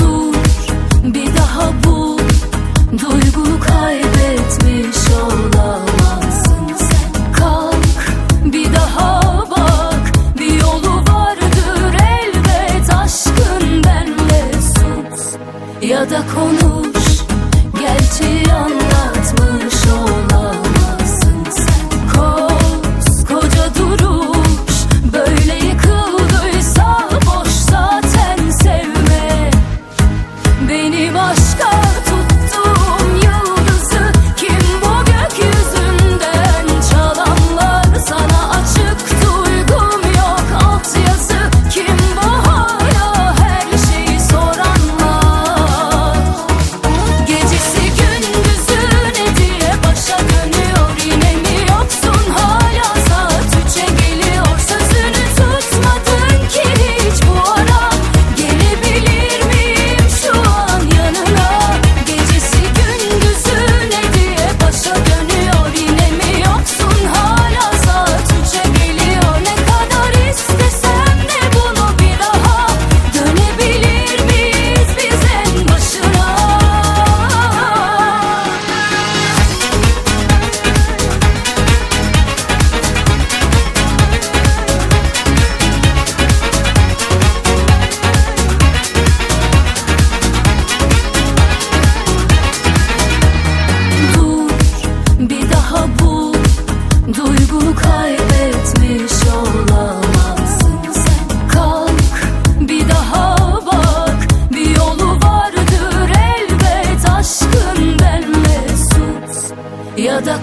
Dur bir daha bul Duygunu kaybetmiş olamazsın. Sen Kalk bir daha bak. Bir yolu vardır elbet Aşkın benle sus. Ya da konu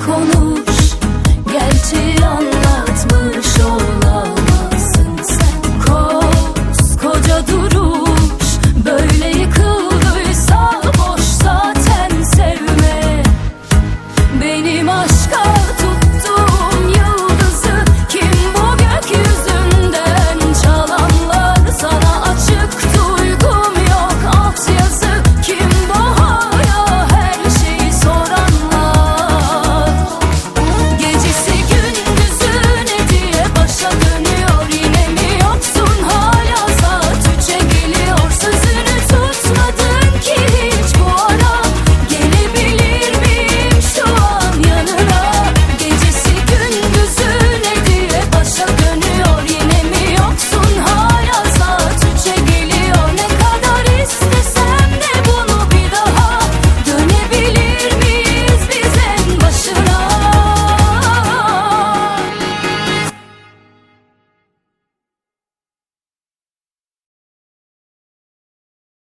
con